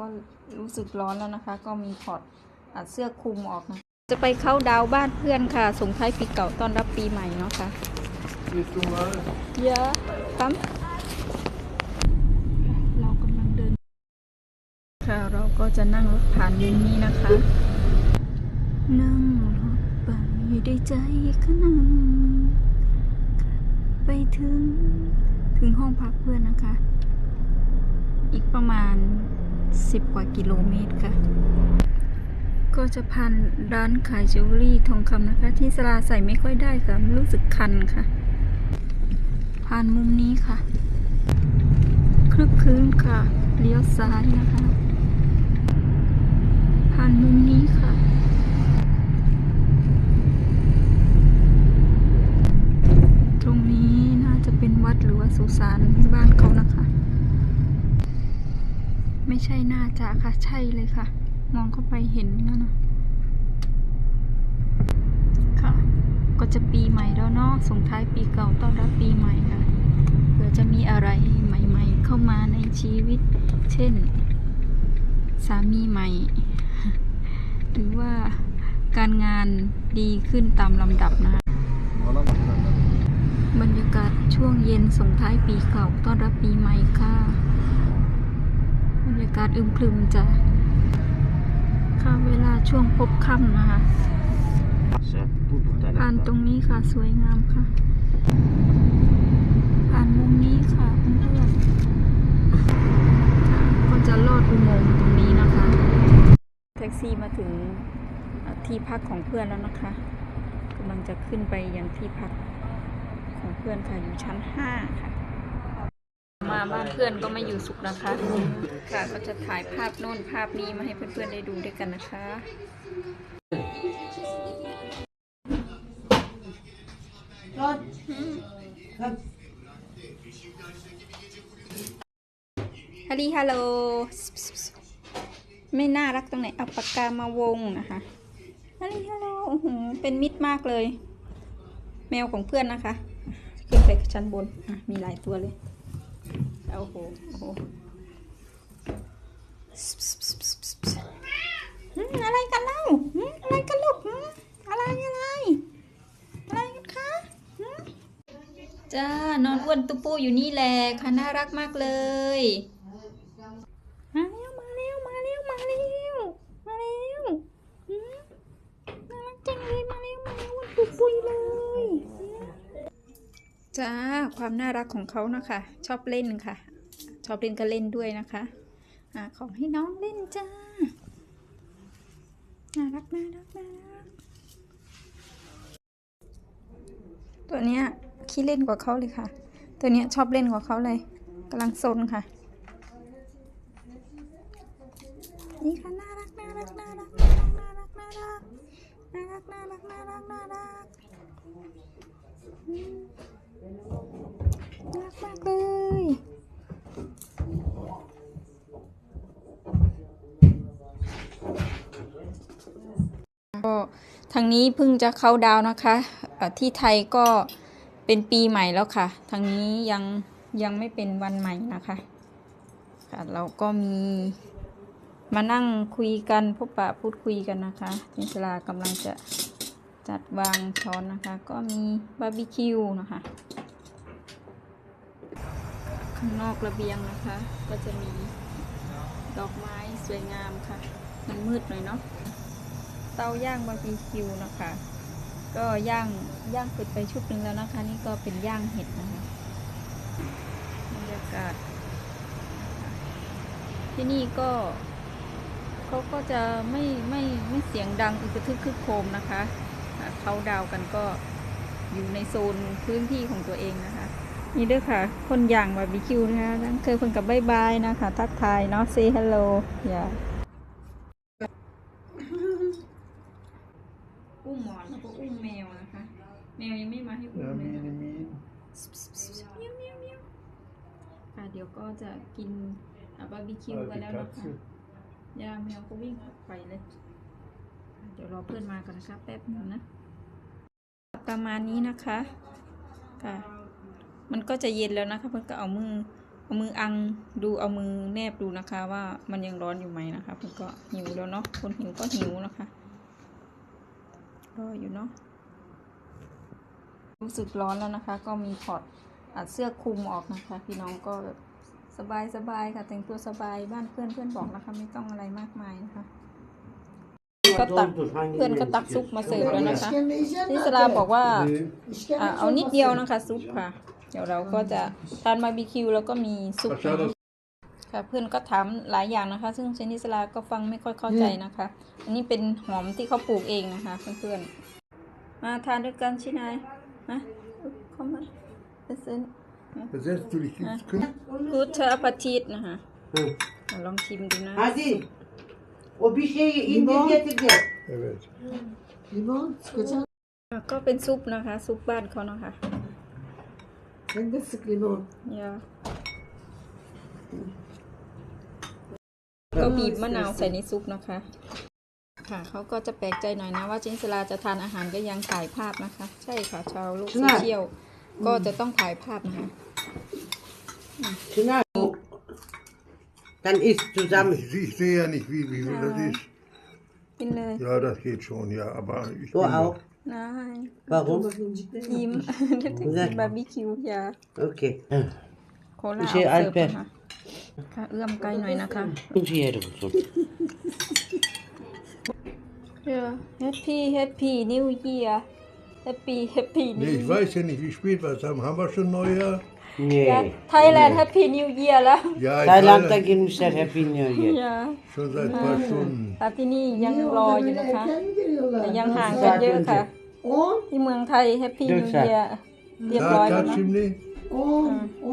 ก็รู้สึกร้อนแล้วนะคะ ก็มีถอดอัดเสื้อคลุมออกนะ จะไปเข้าดาวน์บ้านเพื่อนค่ะ ส่งท้ายปีเก่าต้อนรับปีใหม่เนาะค่ะ Vet du vad? เยอะปั๊มเรากำลังเดิน ค่ะ เราก็จะนั่งรถผ่านมุมนี้นะคะ นั่งรถไปได้ใจขนังไปถึง ถึงห้องพักเพื่อนนะคะ อีกประมาณ 10 กว่ากิโลเมตรค่ะ ก็จะผ่านร้านขายจิวเวลรี่ทองคำนะคะ ที่สลาใส่ไม่ค่อยได้ค่ะ รู้สึกคันค่ะ ผ่านมุมนี้ค่ะ คลึกคืนค่ะ เลี้ยวซ้ายนะคะ ผ่านมุมนี้ค่ะตรงนี้น่าจะเป็นวัดหรือว่าสุสานบ้านเขานะคะ ไม่ใช่น่าจะค่ะ ใช่เลยค่ะ มองเข้าไปเห็นแล้วนะค่ะ ก็จะปีใหม่แล้วเนาะส่งท้ายปีเก่าต้อนรับปีใหม่ค่ะเผื่อจะมีอะไรใหม่ ๆ เข้ามาในชีวิต เช่น สามีใหม่ หรือว่าการงานดีขึ้นตามลำดับนะคะบรรยากาศช่วงเย็นส่งท้ายปีเก่าต้อนรับปีใหม่ค่ะ รรยากาศอึมครึมจ้ะค่ะเวลาช่วงพบค่ำนะคะผ่านตรงนี้ค่ะสวยงามค่ะ ผ่านมุมนี้ค่ะเพื่อนๆก็จะลอดอุโมงค์ตรงนี้นะคะ แท็กซี่มาถึงที่พักของเพื่อนแล้วนะคะกำลังจะขึ้นไปยังที่พักของเพื่อนค่ะอยู่ชั้นห้าค่ะ มาบ้านเพื่อนก็ไม่อยู่สุขนะคะ ค่ะก็จะถ่ายภาพโน่นภาพนี้มาให้เพื่อนๆได้ดูด้วยกันนะคะ ฮัลโหลฮัลโหล ไม่น่ารักตรงไหน เอาปากกามาวงนะคะ ฮัลโหลฮัลโหลอื้อหือเป็นมิตรมากเลย แมวของเพื่อนนะคะ ขึ้นไปชั้นบน อะ มีหลายตัวเลย โอ้โหโอ้โหอะไรกันเล่าอะไรกันลูกอะไรอะไรอะไรกันคะจ้านอนอ้วนตุ๊ปูอยู่นี่แหละค่ะน่ารักมากเลย มาเร็วมาเร็วมาเร็วมาเร็วมาเร็วหืมน่ารักจังเลยมาเร็วมาเร็วอ้วนตุ๊ปุยเลยหืม จ้า ความน่ารักของเขานะคะ ชอบเล่นค่ะ ชอบเล่นก็เล่นด้วยนะคะอ่าของให้น้องเล่นจ้า น่ารักน่ารักน่ารักตัวเนี้ยขี้เล่นกว่าเขาเลยค่ะ ตัวเนี้ยชอบเล่นกว่าเขาเลยกำลังซนค่ะ นี่ค่ะน่ารักน่ารักน่ารักน่ารักน่ารักน่ารักน่ารักน่ารักน่ารักน่ารัก น่ารักมากเลย ก็ทางนี้เพิ่งจะเข้าดาวนะคะที่ไทยก็เป็นปีใหม่แล้วค่ะ ทางนี้ยังยังไม่เป็นวันใหม่นะคะค่ะเราก็มีมานั่งคุยกันพบปะพูดคุยกันนะคะนิสลากำลังจะ จัดวางช้อนนะคะ ก็มีบาร์บีคิวนะคะ ข้างนอกระเบียงนะคะ ก็จะมีดอกไม้สวยงามค่ะ มันมืดหน่อยเนาะเตาย่างบาร์บีคิวนะคะ ก็ย่างย่างเสร็จไปชุดหนึ่งแล้วนะคะ นี่ก็เป็นย่างเห็ดนะคะบรรยากาศที่นี่ก็เขาก็จะไม่ไม่ไม่เสียงดังอึกระทึกคึกโครมนะคะ เขาดาวกันก็อยู่ในโซนพื้นที่ของตัวเองนะคะ นี่ด้วยค่ะ คนอย่างบาร์บีคิวนะคะนั่นเคยคนกับบายบายนะคะ ทักทายเนาะ say hello อย่าอุ้มหมอนแล้วก็อุ้มแมวนะคะ แมวยังไม่มาให้อุ้ม Ja, เลยนะ mini min. เมียวเมียวเมียวค่ะเดี๋ยวก็จะกินอะบาร์บีคิวกันแล้วนะคะ Katsu. ยาแมวก็วิ่งไปเลย เดี๋ยวรอเพื่อนมาก่อนนะคะแป๊บหนึงนะ ประมาณนี้นะคะค่ะมันก็จะเย็นแล้วนะคะเพื่อนก็เอามือเอามืออังดูเอามือแนบดูนะคะ ว่ามันยังร้อนอยู่ไหมนะคะมันก็หิวแล้วเนาะคนหิวก็หิวนะคะรออยู่เนาะรู้สึกร้อนแล้วนะคะ ก็มีถอดอัดเสื้อคลุมออกนะคะ พี่น้องก็แบบสบายสบายค่ะแต่งตัวสบายบ้านเพื่อนเพื่อนบอกนะคะ ไม่ต้องอะไรมากมายนะคะ ก็ตักเพื่อนก็ตักซุปมาเสิร์ฟแล้วนะคะนิสลาบอกว่าอะเอานิดเดียวนะคะซุปค่ะ เดี๋ยวเราก็จะทานบาร์บีคิวแล้วก็มีซุปนะคะค่ะเพื่อนก็ถามหลายอย่างนะคะ ซึ่งเชนิสลาก็ฟังไม่ค่อยเข้าใจนะคะ อันนี้เป็นหอมที่เขาปลูกเองนะคะเพื่อนๆมาทานด้วยกันชินายนะเข้ามาเซน Besetzt du dich ins Kühl? กูเทอร์ปาทีสนะคะ Hı. อะลองชิมดูนะ Hadi. O bir şeyi indir getir gel. Evet. Limon sıkacağım. อะก็เป็นซุปนะคะ ซุปบ้านเขานะคะ Sen de sık limon. ยาก็บีบมะนาวใส่ในซุปนะคะ ค่ะ เขาก็จะแปลกใจหน่อยนะว่าเจนสลาจะทานอาหารก็ยังถ่ายภาพนะคะ ใช่ค่ะ ชาวโลกโซเชียลก็จะต้องถ่ายภาพนะคะ Çınar. o- Dann isst zusammen. Ich, ich sehe ja nicht, wie, wie viel das ist. กินเลย Ja, das geht schon, ja, aber ich Du bin auch. นาย Warum? Incikleri ยิ้ม ได้ บาร์บีคิวยา Okay. โคลา ไม่ เอา ใช่ เสิร์ฟ อัลเป นะคะค่ะเอื้อมไกลหน่อยนะคะ Bin sie hier gezogen. เออ Happy Happy New Year Happy Happy New Nee, ich Year weiß ja nicht, wie spät wir es haben. Haben wir schon Neujahr? ยา Nee. ไทยแลนด์ Happy New Year แล้ว Ja, in Thailand'da Thailand girmişler Happy New Year. ยา schon seit ein paar Stunden. แต่ที่นี่ยัง Niye รอ onlar อยู่ böyle นะคะ erken mi geliyorlar? แต่ยังห่าง Nasıl กันเยอะ saat ค่ะ On, ที่เมืองไทย Happy New Dört saat. Year เรียบร้อย Saat แล้ว kaç นะ şimdi? on,